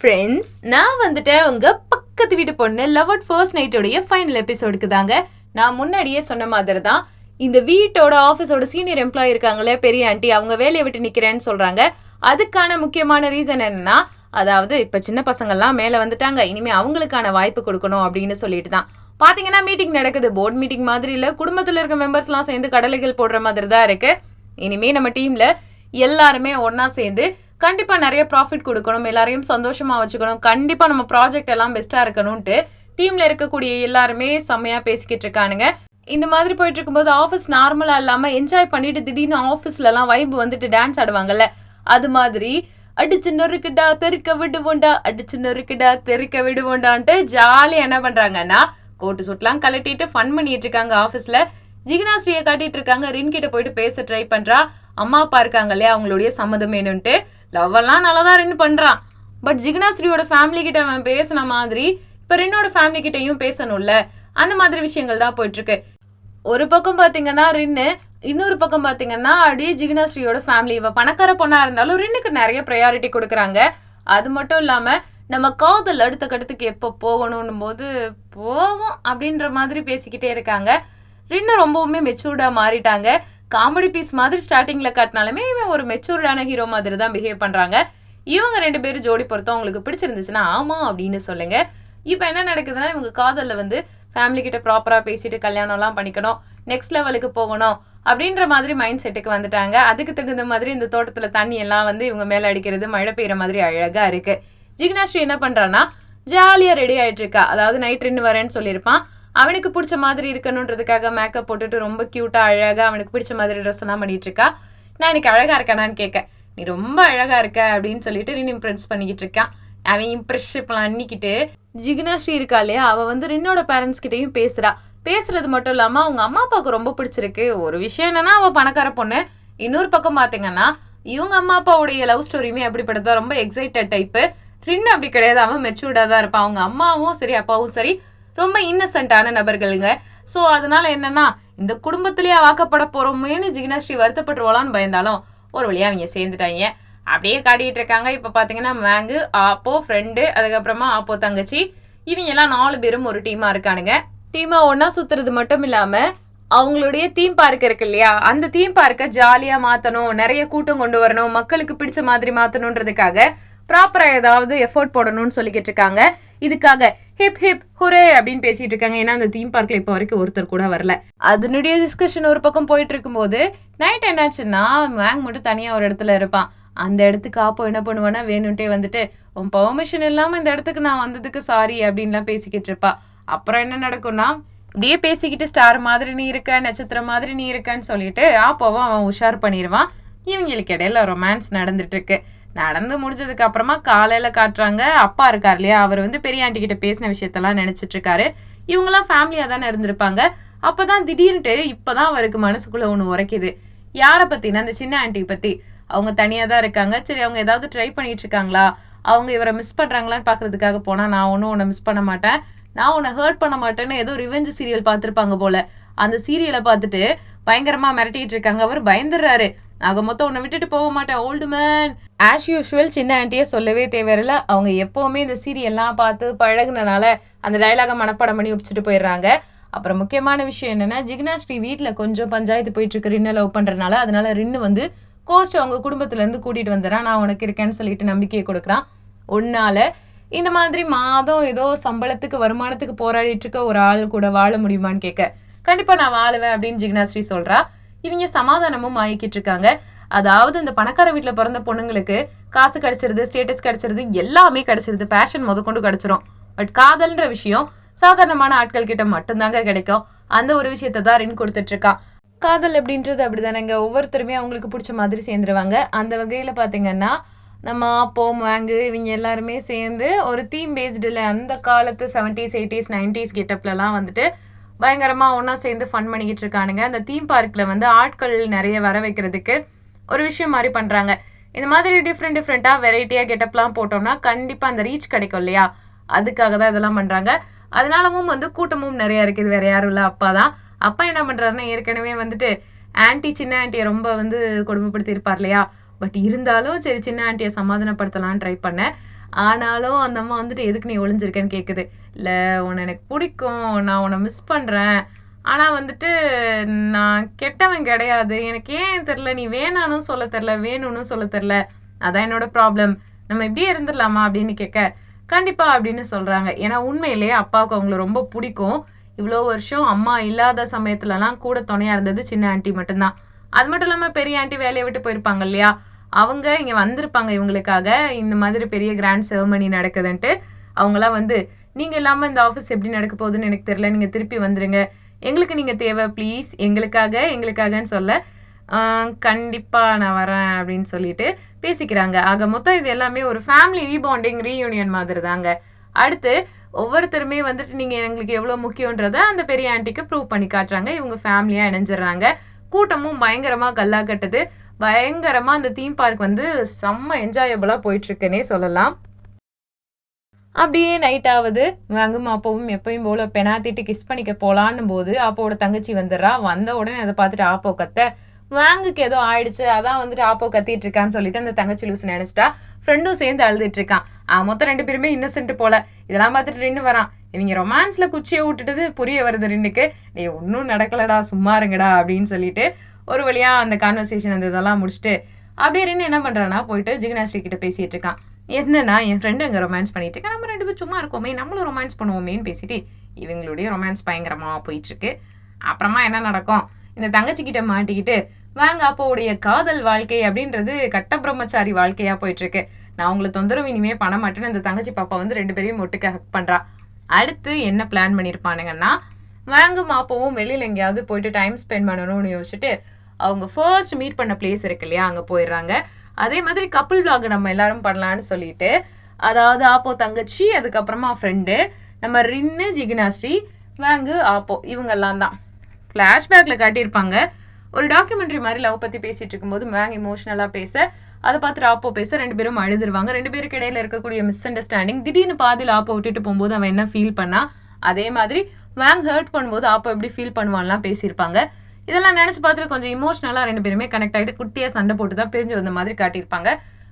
Friends நான் வந்துட்டேன் உங்க பக்கத்து வீட்டு பொண்ணு லவ் அட் ஃபர்ஸ்ட் நைட்டோடைய ஃபைனல் எபிசோடுக்கு தாங்க. நான் முன்னாடியே சொன்ன மாதிரி தான் இந்த வீட்டோட ஆஃபீஸோட சீனியர் எம்ப்ளாயி இருக்காங்களே பெரிய ஆண்டி அவங்க வேலையை விட்டு நிற்கிறேன்னு சொல்கிறாங்க அதுக்கான முக்கியமான ரீசன் என்னன்னா அதாவது இப்போ சின்ன பசங்கள்லாம் மேலே வந்துட்டாங்க இனிமேல் அவங்களுக்கான வாய்ப்பு கொடுக்கணும் அப்படின்னு சொல்லிட்டு தான். பார்த்தீங்கன்னா மீட்டிங் நடக்குது. போர்ட் மீட்டிங் மாதிரி இல்லை குடும்பத்தில் இருக்க மெம்பர்ஸ்லாம் சேர்ந்து கடலைகள் போடுற மாதிரி தான் இருக்குது இனிமேல் நம்ம டீமில் எல்லாருமே ஒன்றா சேர்ந்து கண்டிப்பா நிறைய ப்ராஃபிட் கொடுக்கணும் எல்லாரையும் சந்தோஷமா வச்சுக்கணும். கண்டிப்பா நம்ம ப்ராஜெக்ட் எல்லாம் பெஸ்டா இருக்கணும்ட்டு டீம்ல இருக்கக்கூடிய எல்லாருமே செம்மையா பேசிக்கிட்டு இருக்கானுங்க. இந்த மாதிரி போயிட்டு இருக்கும்போது ஆஃபீஸ் நார்மலா இல்லாம என்ஜாய் பண்ணிட்டு திடீர்னு ஆஃபீஸ்ல எல்லாம் வைப் வந்துட்டு டான்ஸ் ஆடுவாங்கல்ல அது மாதிரி அடிச்சு நொறுக்குடா தெருக்க விடுவோண்டா அடிச்சு நொறுக்குடா தெருக்க விடுவோண்டான்ட்டு ஜாலியா என்ன பண்றாங்கன்னா கோட்டு சுட்லாம் கலட்டிட்டு ஃபன் பண்ணிட்டு இருக்காங்க ஆஃபீஸ்ல ஜிகினாஸ்ரீயை காட்டிட்டு இருக்காங்க ரின் கிட்ட போயிட்டு பேச ட்ரை பண்றா. அம்மா அப்பா இருக்காங்க இல்லையா அவங்களுடைய சம்மதம் வேணும்ட்டு லவ்வெல்லாம் நல்லா தான் ரின் பண்ணுறான் பட் ஜிக்னாஸ்ரீயோட ஃபேமிலி கிட்ட அவன் பேசின மாதிரி இப்போ ரின்னோட ஃபேமிலி கிட்டையும் பேசணும்ல? அந்த மாதிரி விஷயங்கள் தான் போயிட்டுருக்கு. ஒரு பக்கம் பார்த்தீங்கன்னா ரின்னு இன்னொரு பக்கம் பார்த்தீங்கன்னா அப்படியே ஜிக்னாஸ்ரீயோட ஃபேமிலி இவ பணக்கார பொண்ணாக இருந்தாலும் ரின்னுக்கு நிறைய ப்ரையாரிட்டி கொடுக்குறாங்க. அது மட்டும் இல்லாமல் நம்ம காதல் அடுத்த கட்டத்துக்கு எப்போ போகணும் போது போகும் அப்படின்ற மாதிரி பேசிக்கிட்டே இருக்காங்க. ரின்னு ரொம்பவுமே மெச்சூர்டாக மாறிட்டாங்க. காமெடி பீஸ் மாதிரி ஸ்டார்டிங்கில் காட்டினாலுமே இவன் ஒரு மெச்சூர்டான ஹீரோ மாதிரி தான் பிஹேவ் பண்ணுறாங்க இவங்க ரெண்டு பேரும் ஜோடி பொறுத்தவங்க உங்களுக்கு பிடிச்சிருந்துச்சுன்னா ஆமாம் அப்படின்னு சொல்லுங்கள் இப்போ என்ன நடக்குதுன்னா இவங்க காதலில் வந்து ஃபேமிலி கிட்ட ப்ராப்பராக பேசிட்டு கல்யாணம்லாம் பண்ணிக்கணும் நெக்ஸ்ட் லெவலுக்கு போகணும் அப்படின்ற மாதிரி மைண்ட் செட்டுக்கு வந்துட்டாங்க. அதுக்கு தகுந்த மாதிரி இந்த தோட்டத்தில் தண்ணி எல்லாம் வந்து இவங்க மேலே அடிக்கிறது மழை பெய்கிற மாதிரி அழகாக இருக்குது ஜிக்னாஸ்ரீ என்ன பண்ணுறான்னா ஜாலியாக ரெடி ஆகிட்டு இருக்கா. அதாவது நைட் ரெண்டு வரேன்னு சொல்லியிருப்பான். அவனுக்கு பிடிச்ச மாதிரி இருக்கணுன்றதுக்காக மேக்கப் போட்டுட்டு ரொம்ப க்யூட்டாக அழகா அவனுக்கு பிடிச்ச மாதிரி ட்ரெஸ் எல்லாம் பண்ணிட்டு இருக்கா? நான் எனக்கு அழகா இருக்கானான்னு கேட்க நீ ரொம்ப அழகா இருக்க அப்படின்னு சொல்லிட்டு ரின் இம்ப்ரெஸ் பண்ணிக்கிட்டு இருக்கான் அவன் இம்ப்ரெஸ்ஷிப்லாம் அன்னிக்கிட்டு ஜிக்னாஸ்ரீ இருக்கா இல்லையா? அவ வந்து ரின்னோட பேரண்ட்ஸ் கிட்டேயும் பேசுறா. பேசுறது மட்டும் இல்லாம அவங்க அம்மா அப்பாவுக்கு ரொம்ப பிடிச்சிருக்கு. ஒரு விஷயம் என்னன்னா அவன் பணக்கார பொண்ணு. இன்னொரு பக்கம் பாத்தீங்கன்னா இவங்க அம்மா அப்பாவுடைய லவ் ஸ்டோரியுமே அப்படிப்பட்டதா ரொம்ப எக்ஸைட்டட் டைப்பு ரின்னு அப்படி கிடையாது. அவன் மெச்சூர்டா தான் இருப்பான். அவங்க அம்மாவும் சரி அப்பாவும் சரி. ரொம்ப இன்னசென்ட்டான நபர்களுங்க. ஸோ அதனால என்னன்னா இந்த குடும்பத்திலேயே வாக்கப்பட போறோமேனு ஜிக்னாஸ்ரீ வருத்தப்பட்டுருவாளான்னு பயந்தாலும் ஒரு வழியாக அவங்க சேர்ந்துட்டாங்க. அப்படியே காட்டிகிட்டு இருக்காங்க. இப்போ பார்த்தீங்கன்னா மேங்கு ஆப்போ ஃப்ரெண்டு அதுக்கப்புறமா ஆப்போ தங்கச்சி. இவங்க எல்லாம் நாலு பேரும் ஒரு டீமாக இருக்கானுங்க. டீமாக ஒன்றா சுற்றுறது மட்டும் இல்லாமல் அவங்களுடைய தீம் பார்க் இருக்கு இல்லையா? அந்த தீம் பார்க்கை ஜாலியாக மாற்றணும் நிறைய கூட்டம் கொண்டு வரணும். மக்களுக்கு பிடிச்ச மாதிரி மாற்றணுன்றதுக்காக ப்ராப்பரா ஏதாவது எஃபோர்ட் போடணும்னு சொல்லிக்கிட்டு இருக்காங்க இதுக்காக ஹிப் ஹிப் ஹுரே அப்படின்னு பேசிட்டு இருக்காங்க ஏன்னா அந்த தீம் பார்க்ல இப்போ வரைக்கும் ஒருத்தர் கூட வரல. அதனுடைய டிஸ்கஷன் ஒரு பக்கம் போயிட்டு இருக்கும்போது நைட் என்னாச்சுன்னா மேங் மட்டும் தனியா ஒரு இடத்துல இருப்பான். அந்த இடத்துக்கு ஆப்போ என்ன பண்ணுவானா வேணும்ட்டே வந்துட்டு உன் பெர்மிஷன் இல்லாமல் இந்த இடத்துக்கு நான் வந்ததுக்கு சாரி அப்படின்லாம் பேசிக்கிட்டு இருப்பா அப்புறம் என்ன நடக்கும்னா இப்படியே பேசிக்கிட்டு ஸ்டார் மாதிரி நீ இருக்க நட்சத்திரம் மாதிரி நீ இருக்கன்னு சொல்லிட்டு ஆப்போவும் அவன் உஷார் பண்ணிடுவான். இவங்களுக்கு இடையில ரொமான்ஸ் நடந்துட்டு இருக்கு நடந்து முடிஞ்சதுக்கு அப்புறமா காலையில காட்டுறாங்க. அப்பா இருக்கார் இல்லையா? அவர் வந்து பெரிய ஆண்டி கிட்ட பேசின விஷயத்தெல்லாம் நினைச்சிட்டு இருக்காரு. இவங்கெல்லாம் ஃபேமிலியா தானே இருந்திருப்பாங்க. அப்பதான் திடீர்னுட்டு இப்பதான் அவருக்கு மனசுக்குள்ள ஒண்ணு உரைக்குது. யாரை பத்தினா அந்த சின்ன ஆண்டி பத்தி. அவங்க தனியா தான் இருக்காங்க. சரி அவங்க ஏதாவது ட்ரை பண்ணிட்டு இருக்காங்களா? அவங்க இவரை மிஸ் பண்றாங்களான்னு பாக்குறதுக்காக போனா நான் ஒன்றும் உன்னை மிஸ் பண்ண மாட்டேன். நான் உன்னை ஹர்ட் பண்ண மாட்டேன்னு ஏதோ ரிவெஞ்ச் சீரியல் பார்த்துருப்பாங்க போல. அந்த சீரியலை பார்த்துட்டு பயங்கரமா மிரட்டிட்டு இருக்காங்க. அவர் பயந்துடுறாரு. ஆக மொத்தம் உன்னை விட்டுட்டு போக மாட்டேன் ஓல்டு மேன் ஆஸ் யூஷுவல் சின்ன ஆண்டியே சொல்லவே தேவையில்ல. அவங்க எப்பவுமே இந்த சீரியல்லாம் பார்த்து பழகுனனால அந்த டயலாக மனப்பாடம் பண்ணி வச்சுட்டு போயிடுறாங்க. அப்புறம் முக்கியமான விஷயம் என்னன்னா ஜிக்னாஸ்ரீ வீட்டில் கொஞ்சம் பஞ்சாயத்து போயிட்டு இருக்கு. ரின்னை லவ் பண்றதுனால அதனால ரின்னு வந்து கோஸ்ட் அவங்க குடும்பத்துல இருந்து கூட்டிட்டு வந்துடுறான். நான் உனக்கு இருக்கேன்னு சொல்லிட்டு நம்பிக்கையை கொடுக்குறான். உன்னால இந்த மாதிரி மாதம் ஏதோ சம்பளத்துக்கு வருமானத்துக்கு போராடிட்டு இருக்க ஒரு ஆள் கூட வாழ முடியுமான்னு கேட்க. கண்டிப்பா நான் வாழுவேன் அப்படின்னு ஜிக்னாஸ்ரீ சொல்றா. இவங்க சமாதானமும் ஆகிக்கிட்டு இருக்காங்க. அதாவது இந்த பணக்கார வீட்டில் பிறந்த பொண்ணுங்களுக்கு காசு கிடைச்சிருது ஸ்டேட்டஸ் கிடைச்சிருது எல்லாமே கிடைச்சிருது. பேஷன் முதற்கொண்டு கிடைச்சிரும். பட் காதல்ன்ற விஷயம் சாதாரணமான ஆட்கள் கிட்ட மட்டும்தாங்க கிடைக்கும். அந்த ஒரு விஷயத்தை தான் ரின் கொடுத்துட்டு இருக்கான் காதல் அப்படின்றது அப்படிதானேங்க. ஒவ்வொருத்தருமே அவங்களுக்கு பிடிச்ச மாதிரி சேர்ந்துருவாங்க. அந்த வகையில் பார்த்தீங்கன்னா நம்ம அப்போ வாங்கு இவங்க எல்லாருமே சேர்ந்து ஒரு தீம் பேஸ்டில் அந்த காலத்து செவன்ட்டீஸ் எயிட்டிஸ் நைன்டிஸ் கெட்டப்லலாம் வந்துட்டு பயங்கரமாக ஒன்றா சேர்ந்து ஃபன் பண்ணிக்கிட்டு இருக்கானுங்க. அந்த தீம் பார்க்கில் வந்து ஆட்கள் நிறைய வர வைக்கிறதுக்கு ஒரு விஷயம் மாதிரி பண்ணுறாங்க இந்த மாதிரி டிஃப்ரெண்ட் டிஃப்ரெண்ட்டாக வெரைட்டியாக கெட்டப்லாம் போட்டோம்னா கண்டிப்பாக அந்த ரீச் கிடைக்கும் இல்லையா? அதுக்காக தான் இதெல்லாம் பண்ணுறாங்க அதனாலவும் வந்து கூட்டமும் நிறைய இருக்குது வேறு யாரும் இல்லை. அப்பா தான். அப்பா என்ன பண்ணுறாருன்னா ஏற்கனவே வந்துட்டு ஆன்ட்டி சின்ன ஆன்ட்டியை ரொம்ப வந்து கொடுமைப்படுத்தியிருப்பார் இல்லையா? பட் இருந்தாலும் சரி சின்ன ஆண்டியை சமாதானப்படுத்தலாம்னு ட்ரை பண்ணேன். ஆனாலும் அந்த அம்மா வந்துட்டு எதுக்கு நீ ஒளிஞ்சிருக்கேன்னு கேட்குது இல்லை உன்னை எனக்கு பிடிக்கும். நான் உன்னை மிஸ் பண்ணுறேன் ஆனால் வந்துட்டு நான் கெட்டவன் கிடையாது. எனக்கு ஏன் தெரில நீ வேணானும் சொல்ல தெரில வேணும்னு சொல்ல தெரில அதான் என்னோட ப்ராப்ளம் நம்ம இப்படியே இருந்துடலாமா? அப்படின்னு கேட்க கண்டிப்பா அப்படின்னு சொல்கிறாங்க ஏன்னா உண்மையிலேயே அப்பாவுக்கு அவங்கள ரொம்ப பிடிக்கும். இவ்வளோ வருஷம் அம்மா இல்லாத சமயத்துலலாம் கூட துணையாக இருந்தது சின்ன ஆண்டி மட்டும்தான். அது மட்டும் இல்லாமல் பெரிய ஆண்டி வேலையை விட்டு போயிருப்பாங்க இல்லையா? அவங்க இங்கே வந்திருப்பாங்க இவங்களுக்காக. இந்த மாதிரி பெரிய கிராண்ட் செரமனி நடக்குதுன்ட்டு அவங்களாம் வந்து நீங்கள் இல்லாமல் இந்த ஆஃபீஸ் எப்படி நடக்க போகுதுன்னு எனக்கு தெரியல. நீங்கள் திருப்பி வந்துடுங்க எங்களுக்கு நீங்கள் தேவை. ப்ளீஸ் எங்களுக்காக எங்களுக்காகன்னு சொல்ல கண்டிப்பாக நான் வரேன் அப்படின்னு சொல்லிட்டு பேசிக்கிறாங்க. ஆக மொத்தம் இது எல்லாமே ஒரு ஃபேமிலி ரீபாண்டிங் ரீயூனியன் மாதிரி தாங்க. அடுத்து ஒவ்வொருத்தருமே வந்துட்டு நீங்கள் எங்களுக்கு எவ்வளோ முக்கியன்றதை அந்த பெரிய ஆண்டிக்கு ப்ரூவ் பண்ணி காட்டுறாங்க. இவங்க ஃபேமிலியாக இணைஞ்சிடுறாங்க. கூட்டமும் பயங்கரமாக கல்லா கட்டுது. பயங்கரமாக அந்த தீம் பார்க் வந்து செம்ம என்ஜாயபுளாக போயிட்டுருக்குன்னே சொல்லலாம். அப்படியே நைட் ஆகுது. அங்கும் அப்பவும் எப்பயும் போல பெனாத்திட்டு கிஸ் பண்ணிக்க போகலான்னு போது அப்போவோட தங்கச்சி வந்துடுறா. வந்த உடனே அதை பார்த்துட்டு ஆப்போ கத்த. வாங்குக்கு ஏதோ ஆயிடுச்சு. அதான் வந்துட்டு ஆப்போ கத்திட்டு இருக்கான்னு சொல்லிட்டு அந்த தங்கச்சி லூஸ் நினச்சிட்டா. ஃப்ரெண்டும் சேர்ந்து அழுதுட்டு இருக்கான். மொத்தம் ரெண்டு பேருமே இன்னசென்ட் போல. இதெல்லாம் பார்த்துட்டு ரெண்டு வரான். இவங்க ரொமான்ஸில் குச்சியை விட்டுட்டது புரிய வருது ரெண்டுக்கு டே ஒன்றும் நடக்கலடா. சும்மா இருங்கடா. அப்படின்னு சொல்லிட்டு ஒரு வழியாக அந்த கான்வர்சேஷன் அந்த இதெல்லாம் முடிச்சுட்டு அப்படியே இருந்து என்ன பண்றானா போயிட்டு ஜிக்னாஸ்ரீ கிட்ட பேசிட்டு இருக்கான். என்னன்னா என் ஃப்ரெண்டு அங்கே ரொமான்ஸ் பண்ணிட்டு இருக்கா. நம்ம ரெண்டு பேரும் சும்மா இருக்கோமே நம்மளும் ரொமான்ஸ் பண்ணுவோமேன்னு பேசிட்டு இவங்களுடைய ரொமான்ஸ் பயங்கரமாக போயிட்டுருக்கு. அப்புறமா என்ன நடக்கும்? இந்த தங்கச்சி கிட்ட மாட்டிக்கிட்டு வாங்க அப்போவுடைய காதல் வாழ்க்கை அப்படின்றது கட்ட பிரம்மச்சாரி வாழ்க்கையாக போயிட்டுருக்கு. நான் உங்களை தொந்தரவு இனிமே பண்ண மாட்டேன்னு இந்த தங்கச்சி பாப்பா வந்து ரெண்டு பேரையும் ஒட்டுக்க ஹக் பண்ணுறா அடுத்து என்ன பிளான் பண்ணியிருப்பானுங்கன்னா வாங்க மாப்பாவும் வெளியில் எங்கேயாவது போயிட்டு டைம் ஸ்பெண்ட் பண்ணணும்னு யோசிச்சுட்டு அவங்க ஃபர்ஸ்ட் மீட் பண்ண பிளேஸ் இருக்கு இல்லையா அங்கே போயிடுறாங்க. அதே மாதிரி கப்புள் vlog நம்ம எல்லாரும் பண்ணலான்னு சொல்லிட்டு அதாவது ஆப்போ தங்கச்சி அதுக்கப்புறமா ஃப்ரெண்டு நம்ம ரின்னு ஜிகினாஸ்ரீ வேங்கு ஆப்போ இவங்கெல்லாம் தான். ஃப்ளாஷ்பேக்கில் காட்டியிருப்பாங்க. ஒரு டாக்குமெண்ட்ரி மாதிரி லவ் பற்றி பேசிகிட்டு இருக்கும்போது மேங் இமோஷனலாக பேச அதை பார்த்துட்டு ஆப்போ பேச ரெண்டு பேரும் அழுதுருவாங்க. ரெண்டு பேருக்கு இடையில இருக்கக்கூடிய மிஸ் அண்டர்ஸ்டாண்டிங் திடீர்னு பாதியில் ஆப்போ விட்டுட்டு போகும்போது அவன் என்ன ஃபீல் பண்ணா அதே மாதிரி வேங் ஹர்ட் பண்ணும்போது ஆப்போ எப்படி ஃபீல் பண்ணுவான்லாம் பேசியிருப்பாங்க. இதெல்லாம் நினச்சி பார்த்துட்டு கொஞ்சம் இமோஷனலாக ரெண்டு பேருமே கனெக்ட் ஆகிட்டு குட்டியாக சண்டை போட்டு தான் பிரிஞ்சு வந்த மாதிரி காட்டியிருப்பாங்க.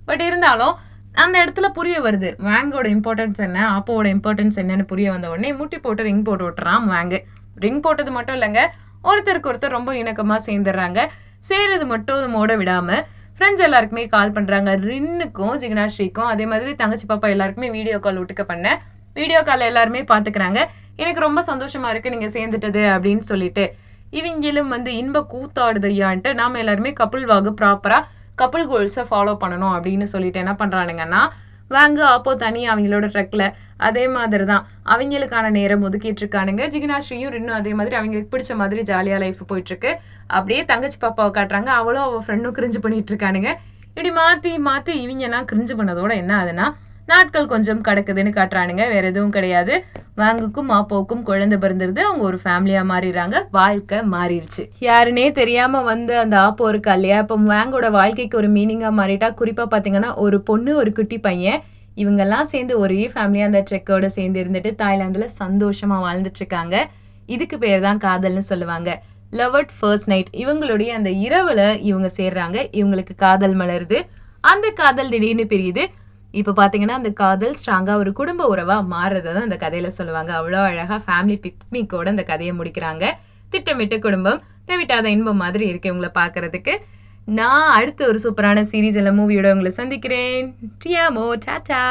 பட் இருந்தாலும் அந்த இடத்துல புரிய வருது. வேங்கோட இம்பார்ட்டன்ஸ் என்ன? ஆப்போவோட இம்பார்ட்டன்ஸ் என்னன்னு புரிய வந்த உடனே முட்டி போட்டு ரிங் போட்டு விட்டுறான் வேங்கு ரிங் போட்டது மட்டும் இல்லைங்க ஒருத்தருக்கு ஒருத்தர் ரொம்ப இணக்கமாக சேர்ந்துடுறாங்க. சேர்றது மட்டும் மோட விடாமல் ஃப்ரெண்ட்ஸ் எல்லாருக்குமே கால் பண்ணுறாங்க ரின்னுக்கும் ஜிக்னாஸ்ரீக்கும் அதே மாதிரி தங்கச்சி பாப்பா எல்லாருக்குமே வீடியோ கால் விட்டுக்க பண்ணேன் வீடியோ கால் எல்லாருமே பார்த்துக்கிறாங்க. எனக்கு ரொம்ப சந்தோஷமாக இருக்குது நீங்கள் சேர்ந்துட்டது அப்படின்னு சொல்லிட்டு. இவங்களும் வந்து இன்ப கூத்தாடுது ஐயான்ட்டு நாம எல்லாருமே கப்புள் வாகு ப்ராப்பராக கப்புள் கோல்ஸை ஃபாலோ பண்ணணும் அப்படின்னு சொல்லிட்டு என்ன பண்ணுறானுங்கன்னா வாங்க அப்போ தனி அவங்களோட ட்ரக்கில் அதே மாதிரி தான் அவங்களுக்கான நேரம் ஒதுக்கிட்டு இருக்கானுங்க. ஜிகினாஸ்ரீயும் இன்னும் அதே மாதிரி அவங்களுக்கு பிடிச்ச மாதிரி ஜாலியாக லைஃப் போயிட்டுருக்கு. அப்படியே தங்கச்சி பாப்பாவை காட்டுறாங்க. அவளும் அவள் ஃப்ரெண்டும் கிரிஞ்சு பண்ணிட்டு இருக்கானுங்க. இப்படி மாற்றி மாற்றி இவங்கெல்லாம் கிரிஞ்சு பண்ணதோட என்ன ஆகுதுன்னா நாட்கள் கொஞ்சம் கிடக்குதுன்னு காட்டுறானுங்க. வேற எதுவும் கிடையாது. வாங்குக்கும் மாப்போக்கும் குழந்தை பிறந்துருது. அவங்க ஒரு ஃபேமிலியா மாறிடுறாங்க. வாழ்க்கை மாறிடுச்சு. யாருனே தெரியாம வந்து அந்த ஆப்போ இருக்கா இல்லையா? இப்போ வாங்கோட வாழ்க்கைக்கு ஒரு மீனிங்கா மாறிட்டா குறிப்பா பாத்தீங்கன்னா ஒரு பொண்ணு ஒரு குட்டி பையன் இவங்கெல்லாம் சேர்ந்து ஒரே ஃபேமிலியாக அந்த ட்ரெக்கோட சேர்ந்து இருந்துட்டு தாய்லாந்தில் சந்தோஷமாக வாழ்ந்துட்டுருக்காங்க. இதுக்கு பேர் தான் காதல்னு சொல்லுவாங்க. லவ் அட் ஃபர்ஸ்ட் நைட் இவங்களுடைய அந்த இரவில் இவங்க சேர்றாங்க. இவங்களுக்கு காதல் மலருது. அந்த காதல் திடீர்னு பிரியுது. இப்போ பார்த்தீங்கன்னா அந்த காதல் ஸ்ட்ராங்காக ஒரு குடும்ப உறவாக மாறுறதை தான் அந்த கதையில் சொல்லுவாங்க. அவ்வளோ அழகாக ஃபேமிலி பிக்னிக்கோட அந்த கதையை முடிக்கிறாங்க. திட்டமிட்ட குடும்பம் தேவிட்டாத இன்பம் மாதிரி இருக்கு உங்களை பார்க்கறதுக்கு நான் அடுத்த ஒரு சூப்பரான சீரீஸ் இல்லை மூவியோட உங்களை சந்திக்கிறேன். டியாமோ டாட்டா